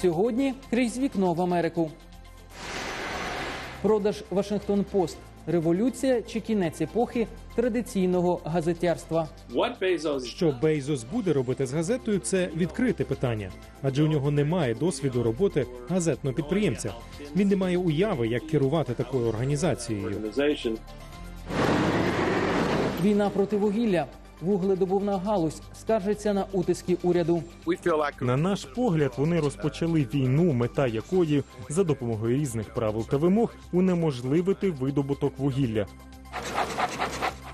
Сьогодні крізь вікно в Америку. Продаж Вашингтон Пост. Революція чи кінець епохи традиційного газетярства. Що Бейзос буде робити з газетою, це відкрите питання, адже у нього немає досвіду роботи газетного підприємця. Він не має уяви, як керувати такою організацією. Війна проти вугілля. Вугледобувна галузь скаржиться на утиски уряду. На наш погляд, вони розпочали війну, мета якої за допомогою різних правил та вимог унеможливити видобуток вугілля.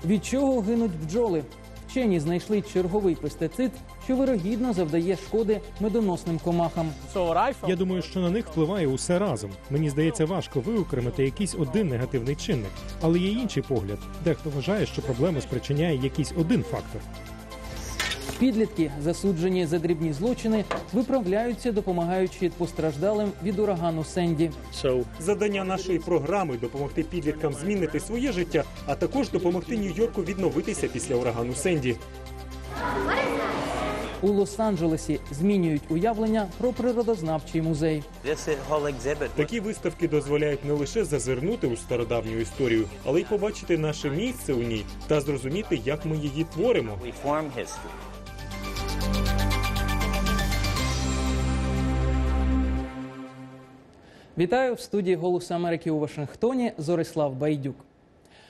Від чого гинуть бджоли? Вчені знайшли черговий пестицид, що вирогідно завдає шкоди медоносним комахам. Я думаю, що на них впливає усе разом. Мені здається, важко виокремити якийсь один негативний чинник, але є інший погляд. Дехто вважає, що проблему спричиняє якийсь один фактор. Підлітки, засуджені за дрібні злочини, виправляються, допомагаючи постраждалим від урагану Сенді. Завдання нашої програми допомогти підліткам змінити своє життя, а також допомогти Нью-Йорку відновитися після урагану Сенді. У Лос-Анджелесі змінюють уявлення про природознавчий музей. Такі виставки дозволяють не лише зазирнути у стародавню історію, але й побачити наше місце у ній та зрозуміти, як ми її творимо. Вітаю в студії Голосу Америки у Вашингтоні. Зорислав Байдюк.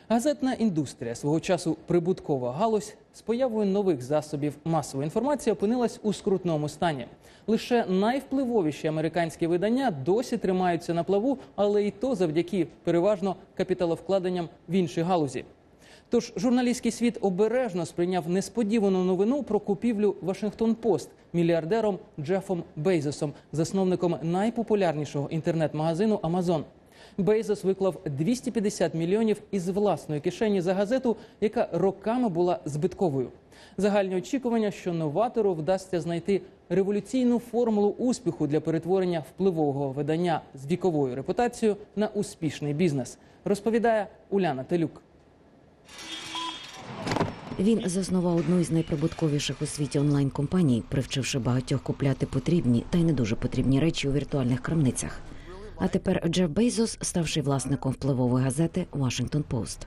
Газетна індустрія свого часу прибуткова галузь з появою нових засобів масової інформації опинилась у скрутному стані. Лише найвпливовіші американські видання досі тримаються на плаву, але і то завдяки переважно капіталовкладенням в інші галузі. Тож журналістський світ обережно сприйняв несподівану новину про купівлю Вашингтон Пост мільярдером Джефом Бейзосом, засновником найпопулярнішого інтернет-магазину Амазон. Бейзос виклав 250 мільйонів із власної кишені за газету, яка роками була збитковою. Загальні очікування, що новатору вдасться знайти революційну формулу успіху для перетворення впливового видання з віковою репутацією на успішний бізнес, розповідає Уляна Телюк. Він заснував одну із найприбутковіших у світі онлайн-компаній, привчивши багатьох купляти потрібні та й не дуже потрібні речі у віртуальних крамницях. А тепер Джеф Бейзос, ставши власником впливової газети Washington Post.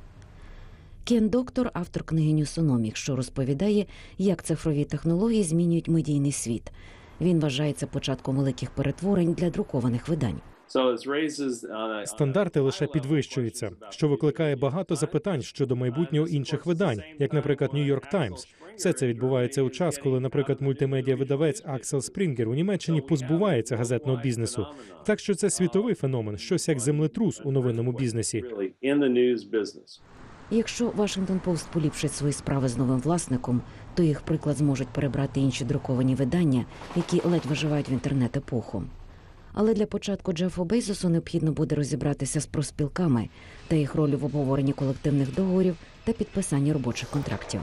Кен Доктор, автор книги Ньюсономік, що розповідає, як цифрові технології змінюють медійний світ. Він вважається початком великих перетворень для друкованих видань. On a Стандарти лише підвищуються, що викликає багато запитань щодо майбутнього інших видань, як, наприклад, New York Times. Все це відбувається у час, коли, наприклад, мультимедіа-видавець Аксел Спрінгер у Німеччині позбувається газетного бізнесу. Так що це світовий феномен, щось як землетрус у новинному бізнесі. Якщо Washington Post поліпшить свої справи з новим власником, то їх приклад зможуть перебрати інші друковані видання, які ледь виживають в інтернет-епоху. Але для початку Джефу Бейзосу необхідно буде розібратися з профспілками та їх ролі в обговоренні колективних договорів та підписанні робочих контрактів.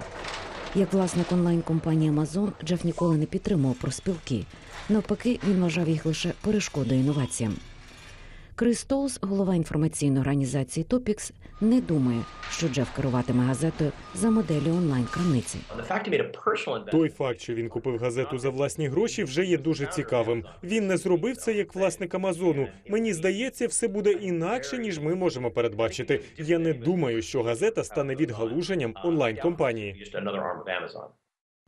Як власник онлайн-компанії Amazon, Джеф ніколи не підтримував профспілки. Навпаки, він вважав їх лише перешкодою інноваціям. Крис Тоус, голова інформаційної організації Топікс, не думає, що Джеф керуватиме газетою за моделлю онлайн-крамниці. Той факт, що він купив газету за власні гроші, вже є дуже цікавим. Він не зробив це як власник Амазону. Мені здається, все буде інакше ніж ми можемо передбачити. Я не думаю, що газета стане відгалуженням онлайн компанії.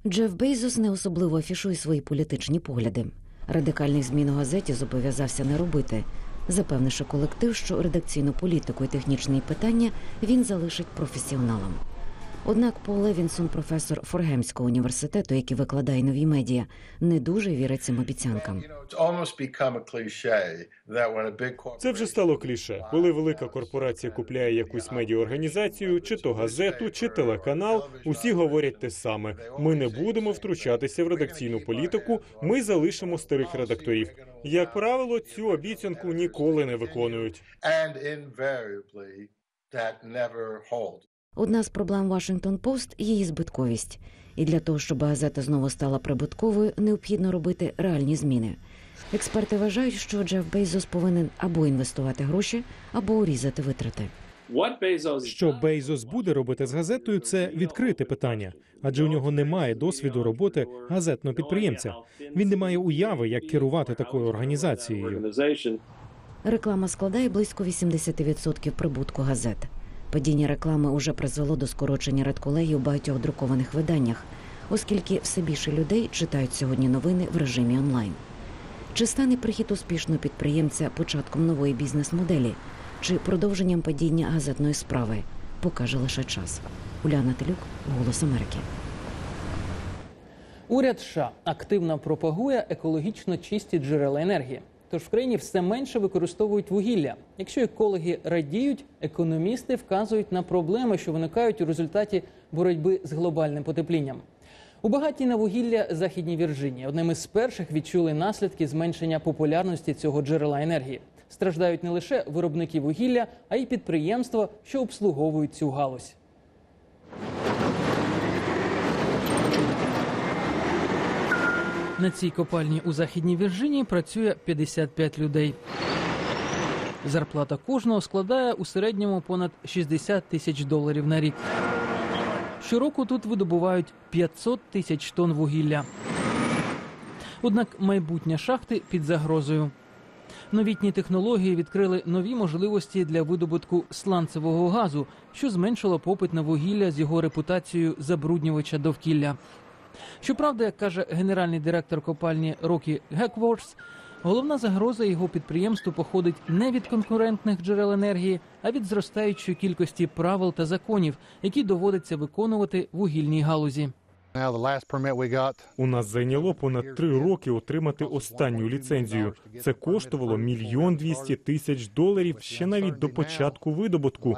Джеф Бейзос не особливо афішує свої політичні погляди. Радикальних змін у газеті зобов'язався не робити, запевнивши колектив, що редакційну політику і технічні питання він залишить професіоналам. Однак Пол Левінсон, професор Форгемського університету, який викладає нові медіа, не дуже вірить цим обіцянкам. Це вже стало кліше. Коли велика корпорація купляє якусь медіаорганізацію, чи то газету, чи телеканал, усі говорять те саме: ми не будемо втручатися в редакційну політику. Ми залишимо старих редакторів. Як правило, цю обіцянку ніколи не виконують. Одна з проблем Washington Post – її збитковість. І для того, щоб газета знову стала прибутковою, необхідно робити реальні зміни. Експерти вважають, що Джеф Бейзос повинен або інвестувати гроші, або урізати витрати. Що Бейзос буде робити з газетою, це відкрите питання, адже у нього немає досвіду роботи газетного підприємця. Він не має уяви, як керувати такою організацією. Реклама складає близько 80% прибутку газет. Падіння реклами уже призвело до скорочення редколегій у багатьох друкованих виданнях, оскільки все більше людей читають сьогодні новини в режимі онлайн. Чи стане прихід успішного підприємця початком нової бізнес-моделі, чи продовженням падіння газетної справи, покаже лише час. Уляна Телюк, Голос Америки. Уряд США активно пропагує екологічно чисті джерела енергії. Тож в країні все менше використовують вугілля. Якщо екологи радіють, економісти вказують на проблеми, що виникають у результаті боротьби з глобальним потеплінням. У багатій на вугілля Західній Вірджинії одним із перших відчули наслідки зменшення популярності цього джерела енергії. Страждають не лише виробники вугілля, а й підприємства, що обслуговують цю галузь. На цій копальні у Західній Вірджинії працює 55 людей. Зарплата кожного складає у середньому понад 60 тисяч доларів на рік. Щороку тут видобувають 500 тисяч тонн вугілля. Однак майбутнє шахти під загрозою. Новітні технології відкрили нові можливості для видобутку сланцевого газу, що зменшило попит на вугілля з його репутацією забруднювача довкілля. Щоправда, як каже генеральний директор копальні Рокі Гекворс, головна загроза його підприємству походить не від конкурентних джерел енергії, а від зростаючої кількості правил та законів, які доводиться виконувати вугільній галузі. У нас зайняло понад три роки отримати останню ліцензію. Це коштувало мільйон двісті тисяч доларів ще навіть до початку видобутку.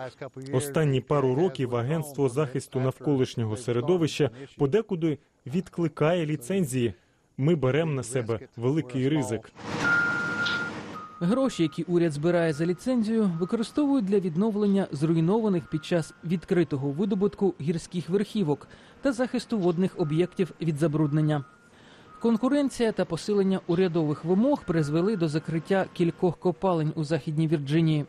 Останні пару років агентство захисту навколишнього середовища подекуди відкликає ліцензії. Ми беремо на себе великий ризик. Гроші, які уряд збирає за ліцензію, використовують для відновлення зруйнованих під час відкритого видобутку гірських верхівок та захисту водних об'єктів від забруднення. Конкуренція та посилення урядових вимог призвели до закриття кількох копалень у західній Вірджинії.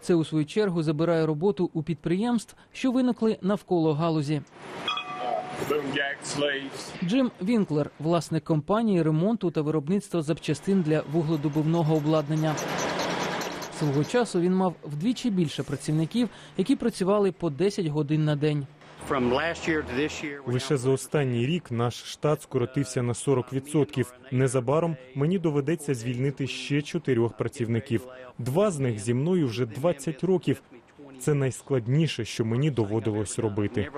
Це у свою чергу забирає роботу у підприємств, що виникли навколо галузі. Джим Вінклер, власник компанії ремонту та виробництва запчастин для вугледобувного обладнання. Свого часу він мав вдвічі більше працівників, які працювали по 10 годин на день. Лише за останній рік наш штат скоротився на 40%. Незабаром мені доведеться звільнити ще чотирьох працівників. Два з них зі мною вже 20 років. Це найскладніше, що мені доводилось робити.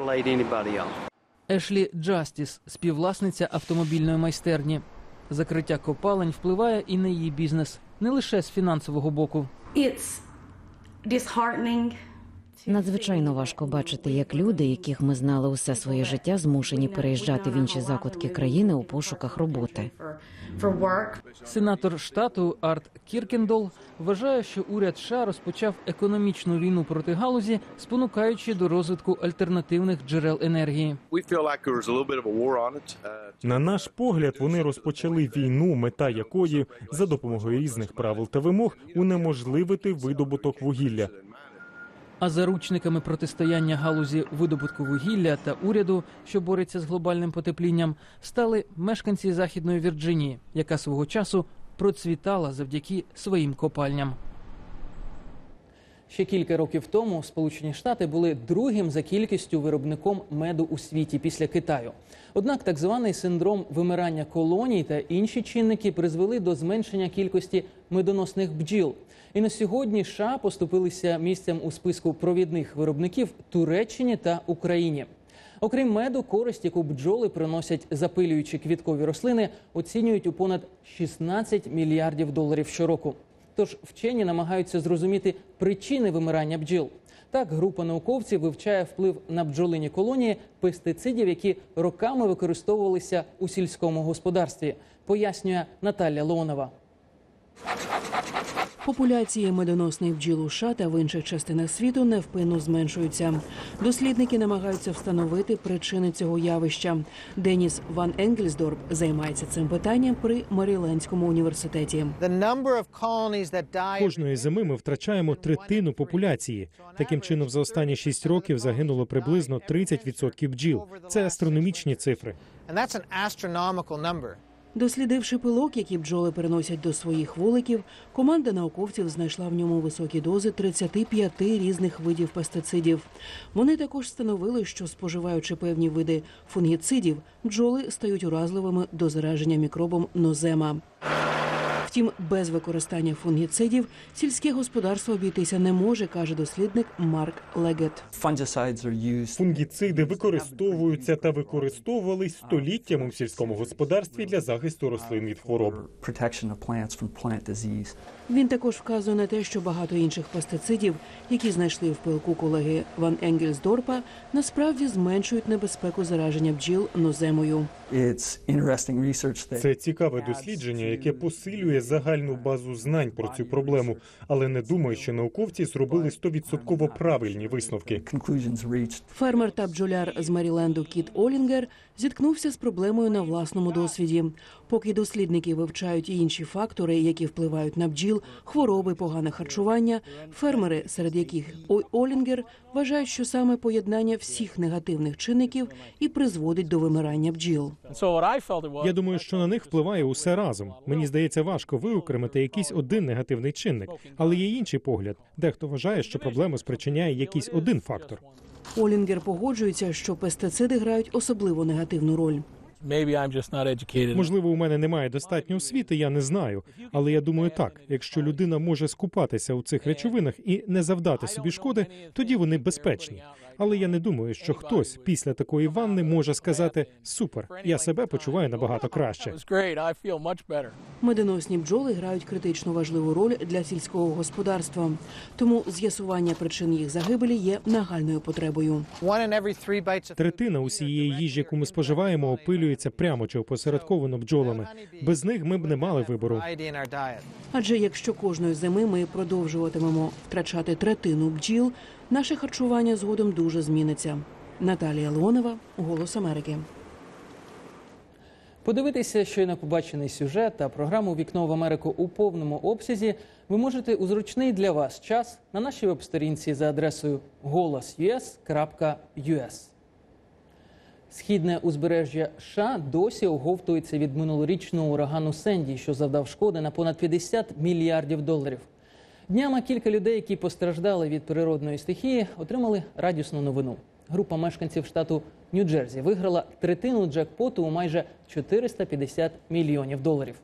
Ешлі Джастіс, співвласниця автомобільної майстерні. Закриття копалень впливає і на її бізнес, не лише з фінансового боку. It's disheartening. Надзвичайно важко бачити, як люди, яких ми знали усе своє життя, змушені переїжджати в інші закутки країни у пошуках роботи. Сенатор штату Арт Кіркендол вважає, що уряд США розпочав економічну війну проти галузі, спонукаючи до розвитку альтернативних джерел енергії. Uh, На наш погляд, вони розпочали війну, мета якої за допомогою різних правил та вимог унеможливити видобуток вугілля. А заручниками протистояння галузі видобутку вугілля та уряду, що бореться з глобальним потеплінням, стали мешканці Західної Вірджинії, яка свого часу процвітала завдяки своїм копальням. Ще кілька років тому Сполучені Штати були другим за кількістю виробником меду у світі після Китаю. Однак так званий синдром вимирання колоній та інші чинники призвели до зменшення кількості медоносних бджіл. І на сьогодні США поступилися місцем у списку провідних виробників Туреччині та Україні. Окрім меду, користь, яку бджоли приносять запилюючи квіткові рослини, оцінюють у понад 16 мільярдів доларів щороку. Тож вчені намагаються зрозуміти причини вимирання бджіл. Так, група науковців вивчає вплив на бджолині колонії пестицидів, які роками використовувалися у сільському господарстві, пояснює Наталя Леонова. Популяції медоносних бджіл у США та в інших частинах світу невпинно зменшуються. Дослідники намагаються встановити причини цього явища. Деніс Ван Енгельсдорп займається цим питанням при Марілендському університеті. Кожної зими ми втрачаємо третину популяції. Таким чином, за останні шість років загинуло приблизно 30% бджіл. Це астрономічні цифри. Дослідивши пилок, які бджоли переносять до своїх вуликів, команда науковців знайшла в ньому високі дози 35 різних видів пестицидів. Вони також встановили, що споживаючи певні види фунгіцидів, бджоли стають уразливими до зараження мікробом нозема. Втім, без використання фунгіцидів сільське господарство обійтися не може, каже дослідник Марк Легет. Фунгіциди використовуються та використовувались століттями у сільському господарстві для захисту рослин від хвороб. Він також вказує на те, що багато інших пестицидів, які знайшли в пилку колеги Ван Енгельсдорпа, насправді зменшують небезпеку зараження бджіл ноземою. Це цікаве дослідження, яке посилює загальну базу знань про цю проблему, але не думаю, що науковці зробили стовідсотково правильні висновки. Фермер та бджоляр з Меріленду Кіт Олінгер зіткнувся з проблемою на власному досвіді. Поки дослідники вивчають інші фактори, які впливають на бджіл, хвороби, погане харчування, фермери, серед яких Ой Олінгер, вважають, що саме поєднання всіх негативних чинників і призводить до вимирання бджіл. Я думаю, що на них впливає усе разом. Мені здається, важко виокремити якийсь один негативний чинник, але є інший погляд. Дехто вважає, що проблему спричиняє якийсь один фактор. Олінгер погоджується, що пестициди грають особливо негативну роль. Можливо, у мене немає достатньо освіти, я не знаю. Але я думаю, так: якщо людина може скупатися у цих речовинах і не завдати собі шкоди, тоді вони безпечні. Але я не думаю, що хтось після такої ванни може сказати супер, я себе почуваю набагато краще. Медоносні бджоли грають критично важливу роль для сільського господарства, тому з'ясування причин їх загибелі є нагальною потребою. Третина усієї їжі, яку ми споживаємо, опилюється прямо чи опосередковано бджолами. Без них ми б не мали вибору. Адже якщо кожної зими ми продовжуватимемо втрачати третину бджіл, наше харчування згодом дуже зміниться. Наталія Леонова, Голос Америки. Подивитися щойно побачений сюжет та програму Вікно в Америку у повному обсязі ви можете у зручний для вас час на нашій веб-сторінці за адресою голос.us.us. Східне узбережжя США досі оговтується від минулорічного урагану Сенді, що завдав шкоди на понад 50 мільярдів доларів. Днями кілька людей, які постраждали від природної стихії, отримали радісну новину. Група мешканців штату Нью-Джерсі виграла третину джекпоту у майже 450 мільйонів доларів.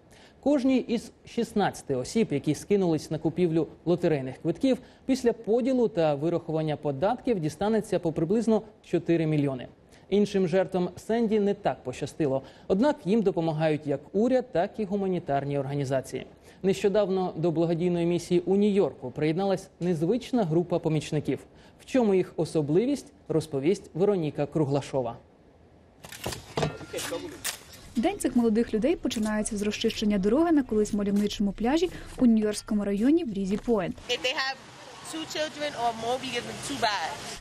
Кожній із 16 осіб, які скинулись на купівлю лотерейних квитків, після поділу та вирахування податків дістанеться по приблизно 4 мільйони. Іншим жертвам Сенді не так пощастило. Однак їм допомагають як уряд, так і гуманітарні організації. Нещодавно до благодійної місії у Нью-Йорку приєдналась незвична група помічників. В чому їх особливість, розповість Вероніка Круглашова. День цих молодих людей починається з розчищення дороги на колись мальовничому пляжі у Нью-Йоркському районі Різі Пойнт.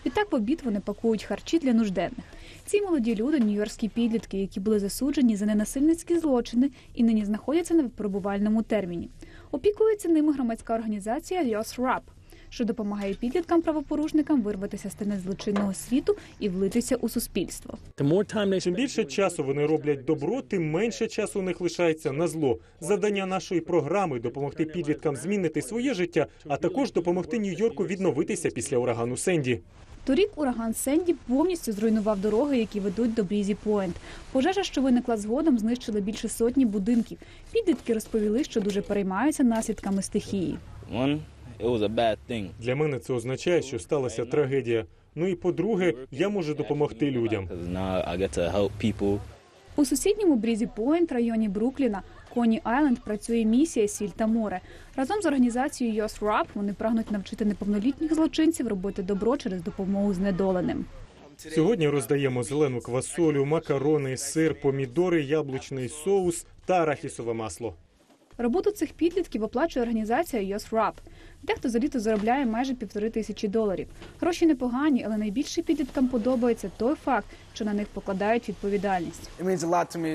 Відтак в обід вони пакують харчі для нужденних. Ці молоді люди нью-йоркські підлітки, які були засуджені за ненасильницькі злочини і нині знаходяться на випробувальному терміні. Опікується ними громадська організація Йос Рап, що допомагає підліткам правопорушникам вирватися з тени злочинного світу і влитися у суспільство. Чим більше часу вони роблять добро, тим менше часу у них лишається на зло. Завдання нашої програми допомогти підліткам змінити своє життя, а також допомогти Нью-Йорку відновитися після урагану Сенді. Торік ураган Сенді повністю зруйнував дороги, які ведуть до Брізі Пойнт. Пожежа, що виникла згодом, знищила більше сотні будинків. Підлітки розповіли, що дуже переймаються наслідками стихії. Для мене це означає, що сталася трагедія. Ну і по-друге, я можу допомогти людям. У сусідньому Брізі Пойнт, районі Брукліна, Коні Айленд працює місія Сіль та море. Разом з організацією Йос Рап вони прагнуть навчити неповнолітніх злочинців робити добро через допомогу знедоленим. Сьогодні роздаємо зелену квасолю, макарони, сир, помідори, яблучний соус та арахісове масло. Роботу цих підлітків оплачує організація YOSRAP. Дехто за літо заробляє майже півтори тисячі доларів. Гроші непогані, але найбільше підліткам подобається той факт, що на них покладають відповідальність.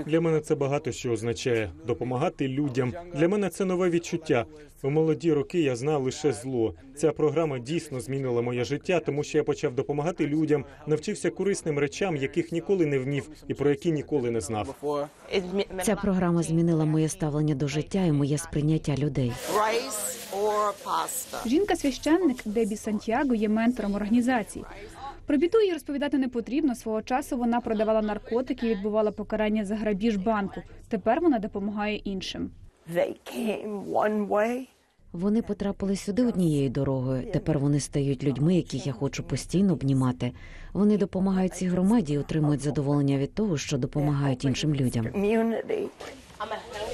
Для мене це багато що означає допомагати людям. Для мене це нове відчуття. У молоді роки я знав лише зло. Ця програма дійсно змінила моє життя, тому що я почав допомагати людям, навчився корисним речам, яких ніколи не вмів і про які ніколи не знав. Ця програма змінила моє ставлення до життя і моє сприйняття людей. Жінка-священник Дебі Сантьяго є ментором організації. Про біду їй розповідати не потрібно. Свого часу вона продавала наркотики і відбувала покарання за грабіж банку. Тепер вона допомагає іншим. Вони потрапили сюди однією дорогою. Тепер вони стають людьми, яких я хочу постійно обнімати. Вони допомагають цій громаді і отримують задоволення від того, що допомагають іншим людям.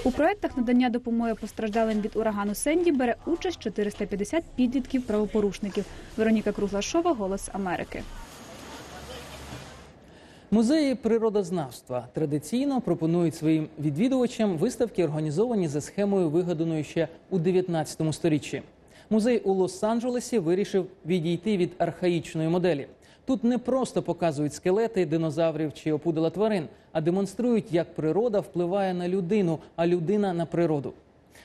У проектах надання допомоги постраждалим від урагану Сенді бере участь 450 підлітків правопорушників. Вероніка Круглашова, Голос Америки. Музеї природознавства традиційно пропонують своїм відвідувачам виставки, організовані за схемою, вигаданою ще у 19 сторіччі. Музей у Лос-Анджелесі вирішив відійти від архаїчної моделі. Тут не просто показують скелети динозаврів чи опудала тварин, а демонструють, як природа впливає на людину, а людина на природу.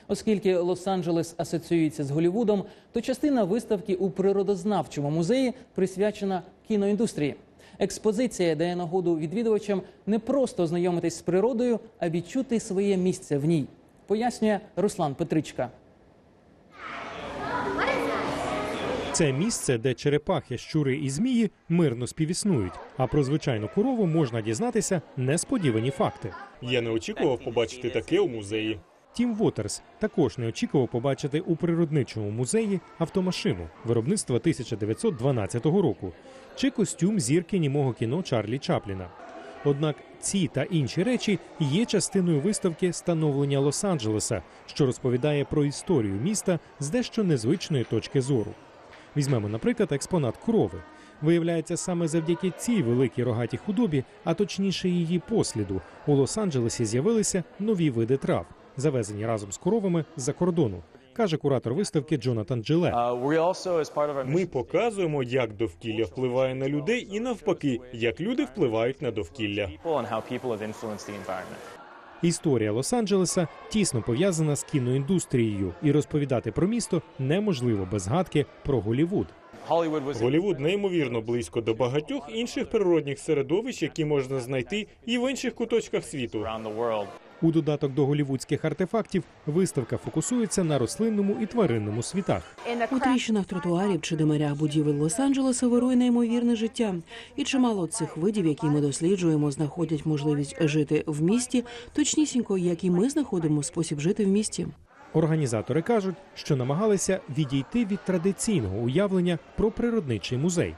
Оскільки Лос-Анджелес асоціюється з Голлівудом, то частина виставки у природознавчому музеї присвячена кіноіндустрії. Експозиція дає нагоду відвідувачам не просто ознайомитись з природою, а відчути своє місце в ній. Пояснює Руслан Петричка. Це місце, де черепахи, щури і змії мирно співіснують. А про звичайну корову можна дізнатися несподівані факти. Я не очікував побачити таке у музеї. Тім Вотерс також не очікував побачити у природничому музеї автомашину виробництва 1912 року чи костюм зірки німого кіно Чарлі Чапліна. Однак ці та інші речі є частиною виставки становлення Лос-Анджелеса, що розповідає про історію міста з дещо незвичної точки зору. Візьмемо, наприклад, експонат корови. Виявляється, саме завдяки цій великій рогатій худобі, а точніше її посліду, у Лос-Анджелесі з'явилися нові види трав, завезені разом з коровами з-за кордону, каже куратор виставки Джонатан Джиле. Ми показуємо, як довкілля впливає на людей, і навпаки, як люди впливають на довкілля. Історія Лос-Анджелеса тісно пов'язана з кіноіндустрією, і розповідати про місто неможливо без згадки про Голівуд. Голівуд неймовірно близько до багатьох інших природних середовищ, які можна знайти і в інших куточках світу. У додаток до голівудських артефактів виставка фокусується на рослинному і тваринному світах. У тріщинах тротуарів чи димарях будівель Лос-Анджелеса вирує неймовірне життя. І чимало цих видів, які ми досліджуємо, знаходять можливість жити в місті, точнісінько, як і ми знаходимо спосіб жити в місті. Організатори кажуть, що намагалися відійти від традиційного уявлення про природничий музей.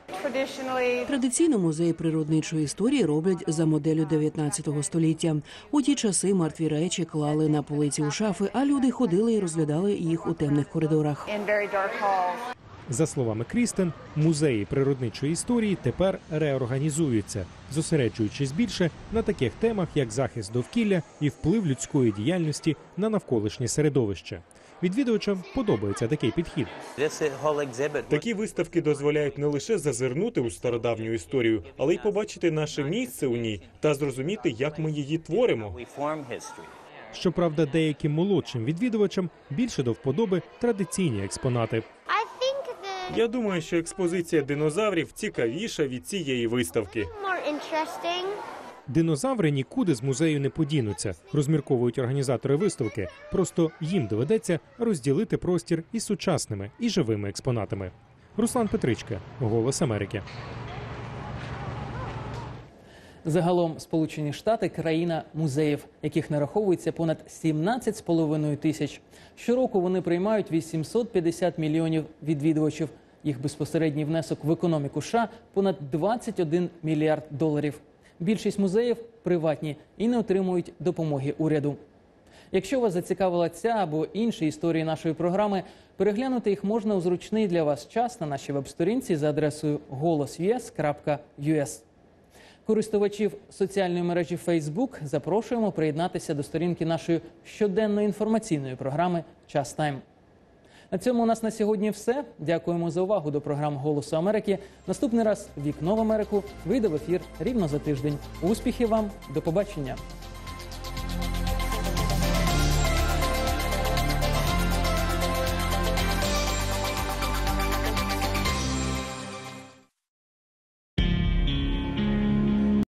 Традиційно музей природничої історії роблять за моделлю 19 століття. У ті часи мертві речі клали на полиці у шафи, а люди ходили і розглядали їх у темних коридорах. За словами Крістен, музеї природничої історії тепер реорганізуються, зосереджуючись більше на таких темах, як захист довкілля і вплив людської діяльності на навколишнє середовище. Відвідувачам подобається такий підхід. Такі виставки дозволяють не лише зазирнути у стародавню історію, але й побачити наше місце у ній та зрозуміти, як ми її творимо. Щоправда, деяким молодшим відвідувачам більше до вподоби традиційні експонати. Я думаю, що експозиція динозаврів цікавіша від цієї виставки. Динозаври нікуди з музею не подінуться, розмірковують організатори виставки. Просто їм доведеться розділити простір із сучасними і живими експонатами. Руслан Петричка, Голос Америки. Загалом Сполучені Штати країна музеїв, яких нараховується понад 17,5 тисяч. Щороку вони приймають 850 мільйонів відвідувачів. Їх безпосередній внесок в економіку США – понад 21 мільярд доларів. Більшість музеїв приватні і не отримують допомоги уряду. Якщо вас зацікавила ця або інші історії нашої програми, переглянути їх можна у зручний для вас час на нашій веб-сторінці за адресою голос.us.us. Користувачів соціальної мережі Facebook запрошуємо приєднатися до сторінки нашої щоденної інформаційної програми Час Тайм. На цьому у нас на сьогодні все. Дякуємо за увагу до програм Голосу Америки. Наступний раз вікно в Америку вийде в ефір рівно за тиждень. Успіхів вам, до побачення.